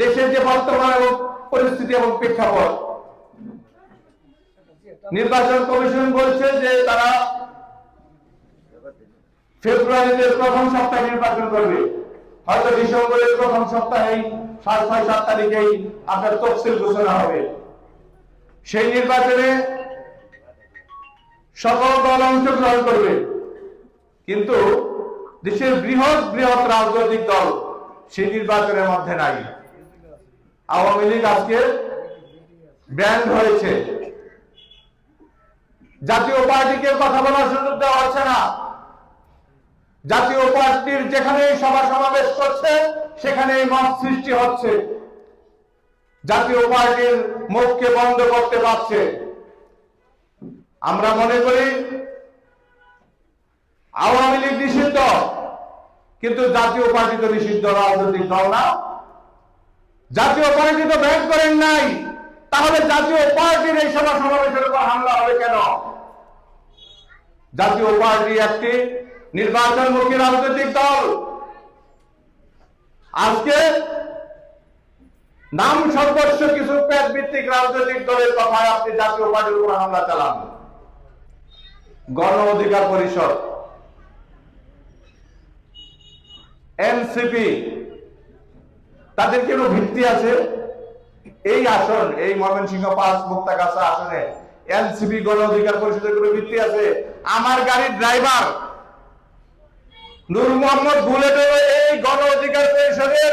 দেশের যে বর্তমান পরিস্থিতি এবং প্রেক্ষাপট, নির্বাচন কমিশন বলছে যে তারা ফেব্রুয়ারিতে প্রথম সপ্তাহে নির্বাচন করবে। হয়তো ডিসেম্বরের প্রথম সপ্তাহেই সাত ছয়, সাত তারিখেই আপনার তফসিল ঘোষণা হবে। সেই নির্বাচনে সকল দল অংশগ্রহণ করবে। কিন্তু দেশের বৃহৎ বৃহৎ রাজনৈতিক দল সেই নির্বাচনের মধ্যে নাই। আওয়ামী লীগ আজকে ব্যান্ড হয়েছে জাতীয় পার্টিকে কথা বলার সুযোগ দেওয়া হচ্ছে না। জাতীয় পার্টির যেখানে সভা সমাবেশ করছে সেখানে মত সৃষ্টি হচ্ছে। জাতীয় পার্টির মুখকে বন্ধ করতে পারছে। আমরা মনে করি, আওয়ামী লীগ নিষিদ্ধ, কিন্তু জাতীয় পার্টি তো নিষিদ্ধ রাজনৈতিক দল না। জাতীয় পার্টি তো ব্যান করেন নাই। তাহলে জাতীয় পার্টির এই সভা সমাবেশের উপর হামলা হবে কেন? জাতীয় পার্টি একটি নির্বাচনমুখী রাজনৈতিক দল। আজকে নাম সর্বস্ব কিছু পেট ভিত্তিক রাজনৈতিক দলের কথায় আপনি জাতীয় পার্টির উপর হামলা চালান। গণ অধিকার পরিষদ, এনসিপি তাদের কোনো ভিত্তি আছে? এই আসন, এই ময়মনসিংহ পাঁচ মুক্তাগাছা আসনে এনসিপি গণ অধিকার পরিষদের কোনো ভিত্তি আছে? আমার গাড়ির ড্রাইভার নূর মোহাম্মদ বুলেট এই গণ অধিকার পরিষদের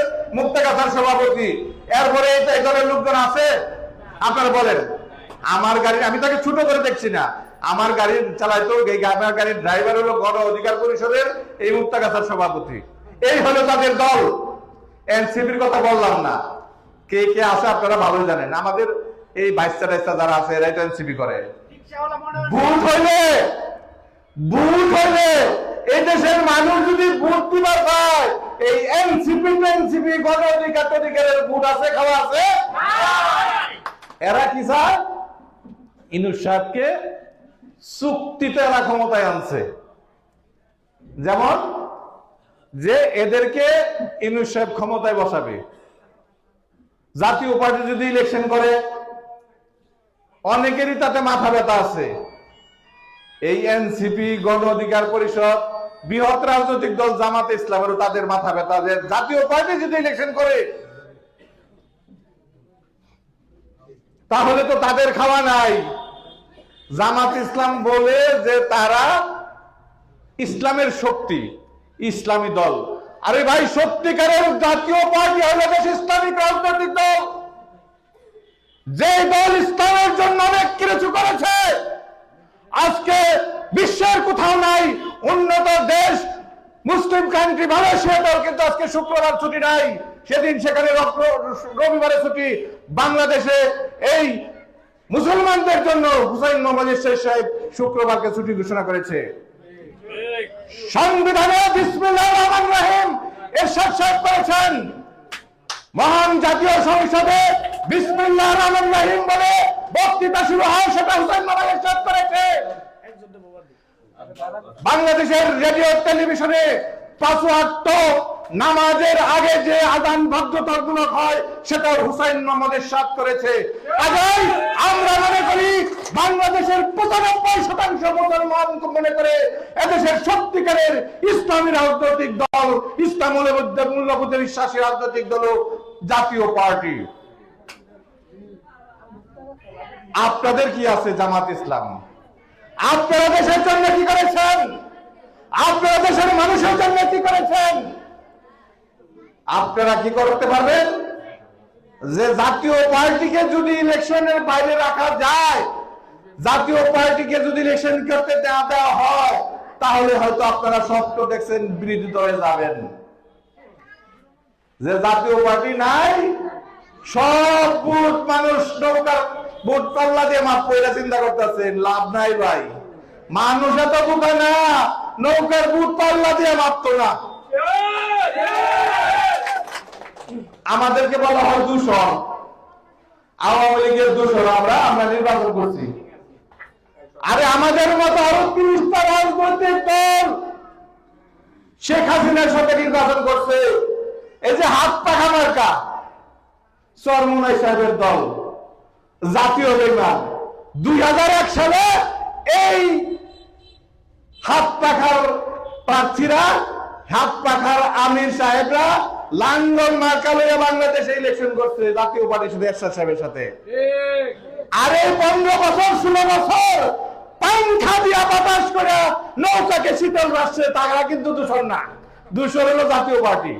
সভাপতি। এরপরে এই দলের লোকজন আছে, আপনারা বলেন, আমার গাড়ি, আমি তাকে ছোট করে দেখছি না। আমার গাড়ি চালাইতো, এই আমার গাড়ির ড্রাইভার হলো গণ অধিকার পরিষদের এই মুক্তাগাছার সভাপতি। এই হলো তাদের দল। এনসিপির কথা বললাম না। কে কে আছে আপনারা ভালোই জানেন। আমাদের এই বাইশটা টাইসটা যারা আছে, এরাই তো এনসিপি করে। ভোট হইলে ভোট হইলে এই দেশের মানুষ যদি ভোট দিবার পায় এই এনসিপি এনসিপি গণ অধিকার অধিকারের ভোট আছে, খাওয়া আছে। এরা কি চায়? ইনুস সাহেবকে চুক্তিতে এরা ক্ষমতায় আনছে। যেমন যে এদেরকে ইনুস সাহেব ক্ষমতায় বসাবে। জাতীয় পার্টি যদি ইলেকশন করে, অনেকেরই তাতে মাথা ব্যথা আছে। এই এনসিপি গণ অধিকার পরিষদ, বৃহৎ রাজনৈতিক দল জামাত ইসলামেরও তাদের মাথা ব্যথা যে জাতীয় পার্টি যদি ইলেকশন করে, তাহলে তো তাদের খাওয়া নাই। জামাত ইসলাম বলে যে তারা ইসলামের শক্তি। ইসলামী দল। আরে ভাই, সত্যিকারের জাতীয় পার্টি হলো দেশ ইসলামিক রাজনৈতিক দল। যে দল ইসলামের জন্য অনেক কিছু করেছে, আজকে বিশ্বের কোথাও নাই, উন্নত দেশ, মুসলিম কান্ট্রি মালয়েশিয়া দল, কিন্তু আজকে শুক্রবার ছুটি নাই। সেদিন সেখানে রব- রবিবারে ছুটি। বাংলাদেশে এই মুসলমানদের জন্য হুসাইন মোহাম্মদ ইসরাইল সাহেব শুক্রবারকে ছুটি ঘোষণা করেছে। সংবিধানে রহমান রহিম এরশাদ সাহেব করেছেন। মহান জাতীয় সংসদে বিসমিল্লাহ রহমান রাহিম বলে বক্তৃতা শুরু হয়, সেটা হুসাইন মোহাম্মদ এরশাদ করেছে। বাংলাদেশের রেডিও টেলিভিশনে পাঁচ নামাজের আগে যে আদান বাধ্যতামূলক হয়, সেটা হুসাইন মোহাম্মদ এরশাদ করেছে। কাজেই আমরা মনে করি, বাংলাদেশের পঁচানব্বই শতাংশ মুসলমান মনে করে এদেশের সত্যিকারের ইসলামী রাজনৈতিক দল, ইসলাম মূল্যবোধে বিশ্বাসী রাজনৈতিক দল জাতীয় পার্টি। আপনাদের কি আছে জামাত ইসলাম? আপনারা দেশের জন্য কি করেছেন? আপনারা দেশের মানুষের জন্য কি করেছেন? আপনারা কি করতে পারবেন? যে জাতীয় পার্টিকে যদি ইলেকশনের বাইরে রাখা যায়, জাতীয় পার্টিকে যদি ইলেকশন করতে দেওয়া দেওয়া হয়, তাহলে হয়তো আপনারা স্বপ্ন দেখছেন বিরোধী দলে যাবেন। যে জাতীয় পার্টি নাই, সব বুট মানুষ নৌকার বুট পাল্লা দিয়ে মাপ পয়লা চিন্তা করতেছেন, লাভ নাই ভাই। মানুষ এত বোকা না, নৌকার বুট পাল্লা দিয়ে মাপতো না। আমাদেরকে বলা হয় দূষণ। আওয়ামী লীগের দূষণ আমরা আমরা নির্বাচন করছি। আরে আমাদের মতো আরও তিরিশটা রাজনৈতিক দল শেখ হাসিনার সাথে নির্বাচন করছে। এই যে হাত পাখা মার্কা চরমুনাই সাহেবের দল, জাতীয় বেমান দুই সালে এই হাত পাখার প্রার্থীরা, হাত পাখার আমির সাহেবরা লাঙ্গল মার্কা লইয়া বাংলাদেশে ইলেকশন করছে জাতীয় পার্টির সাথে এরশাদ সাহেবের সাথে। আরে পনেরো বছর, ষোলো বছর পাংখা দিয়া বাতাস করে নৌকাকে শীতল রাখছে তারা কিন্তু দূষণ না। দূষণ হলো জাতীয় পার্টি।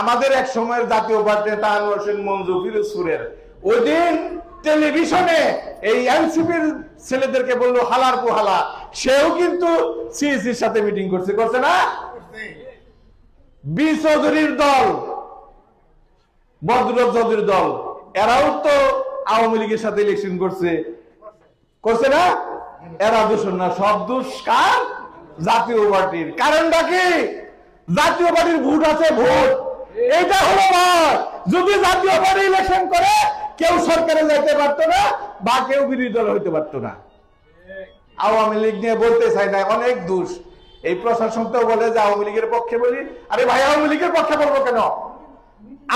আমাদের এক সময়ের জাতীয় পার্টি তাহান হোসেন মঞ্জু ফিরোজপুরের। ওই দিন টেলিভিশনে এই এনসিপির ছেলেদেরকে বলল, হালার পোহালা। সেও কিন্তু সিএসির সাথে মিটিং করছে। করছে না? বি চৌধুরীর দল, বদরুল চৌধুরীর দল, এরাও তো আওয়ামী লীগের সাথে ইলেকশন করছে। করছে না? এরা দূষণ না, সব জাতীয় পার্টির। কারণটা কি? জাতীয় পার্টির ভোট আছে, ভোট। এটা হলো ভোট যদি জাতীয় পার্টি ইলেকশন করে, কেউ সরকারে যাইতে পারতো না, বা কেউ বিরোধী দল হইতে পারতো না। আওয়ামী লীগ নিয়ে বলতে চাই না, অনেক দোষ। এই প্রশাসন তো বলে যে আওয়ামী লীগের পক্ষে বলি। আরে ভাই আওয়ামী লীগের পক্ষে বলব কেন?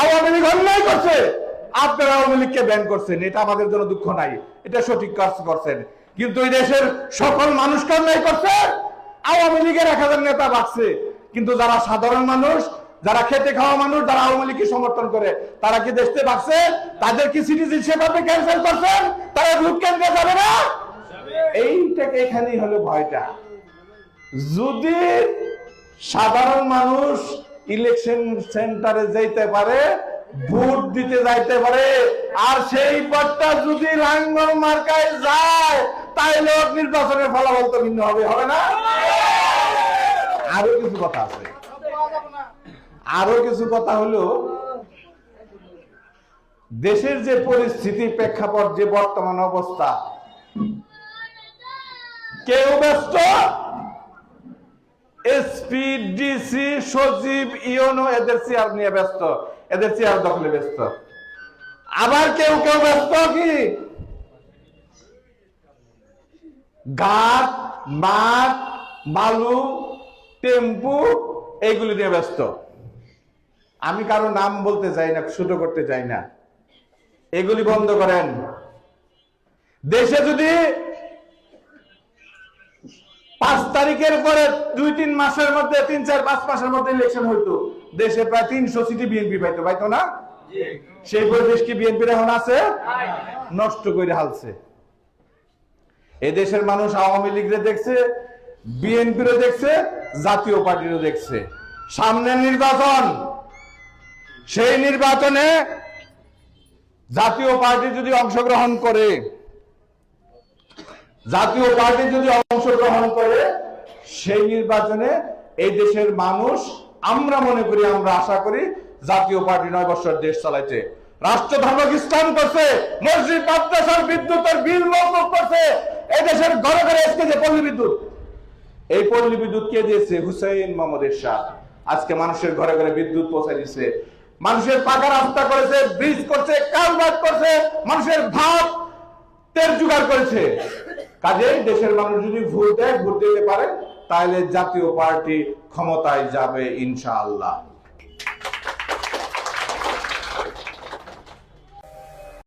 আওয়ামী লীগ অন্যায় করছে। আপনারা আওয়ামী লীগকে ব্যান করছেন এটা আমাদের জন্য দুঃখ নাই। এটা সঠিক কাজ করছেন। কিন্তু এই দেশের সকল মানুষকে অন্যায় করছে। আওয়ামী লীগের এক হাজার নেতা বাড়ছে। কিন্তু যারা সাধারণ মানুষ যারা খেতে খাওয়া মানুষ যারা আওয়ামী লীগকে সমর্থন করে তারা কি দেশতে বাড়ছে? তাদের কি সিটিজেনশিপ আপনি ক্যান্সেল করছেন? তারা ভোট কেন্দ্রে যাবে না? এইটাকে এখানেই হলো ভয়টা। যদি সাধারণ মানুষ ইলেকশন সেন্টারে যাইতে পারে, ভোট দিতে যাইতে পারে, আর সেই ভোটটা যদি লাঙ্গল মার্কায় যায় তাহলে নির্বাচনের ফলাফল তো ভিন্ন হবে হবে না? আরও কিছু কথা আছে। আরও কিছু কথা হলো, দেশের যে পরিস্থিতি প্রেক্ষাপট, যে বর্তমান অবস্থা, কেউ ব্যস্ত? সচিব এদের চেয়ার নিয়ে ব্যস্ত। এদের চেয়ার দখলে ব্যস্ত। আবার কেউ কেউ ব্যস্ত কি? ঘাট মাঠ, বালু, টেম্পু, এইগুলি নিয়ে ব্যস্ত। আমি কারও নাম বলতে চাই না ছোট করতে চাই না। এগুলি বন্ধ করেন। দেশে যদি পাঁচ তারিখের পরে দুই তিন মাসের মধ্যে তিন চার পাঁচ মাসের মধ্যে ইলেকশন হইতো। দেশে প্রায় তিনশো সিটি বিএনপি পাইতো পাইতো না? সেই পরিবেশ কি বিএনপির এখন আছে? নষ্ট করে হালছে। এ দেশের মানুষ আওয়ামী লীগরে দেখছে বিএনপিরও দেখছে জাতীয় পার্টিরও দেখছে। সামনের নির্বাচন সেই নির্বাচনে জাতীয় পার্টি যদি অংশগ্রহণ করে জাতীয় পার্টি যদি অংশগ্রহণ করে, সেই নির্বাচনে এই দেশের মানুষ, আমরা মনে করি, আমরা আশা করি জাতীয় পার্টি নয় বছর দেশ চালাইছে। করছে, মসজিদ, মাদ্রাসার বিদ্যুতের বিল করছে ঘরে ঘরে যে পল্লী বিদ্যুৎ, এই পল্লী বিদ্যুৎ কে দিয়েছে? হুসাইন এরশাদ। আজকে মানুষের ঘরে ঘরে বিদ্যুৎ পৌঁছে দিচ্ছে মানুষের পাকা রাস্তা করেছে ব্রিজ করছে কালভার্ট করছে, মানুষের ভাত তেল জোগাড় করেছে। কাজেই দেশের মানুষ যদি ভোট দেয়, ভোট দিতে পারে, তাহলে জাতীয় পার্টি ক্ষমতায় যাবে ইনশাআল্লাহ।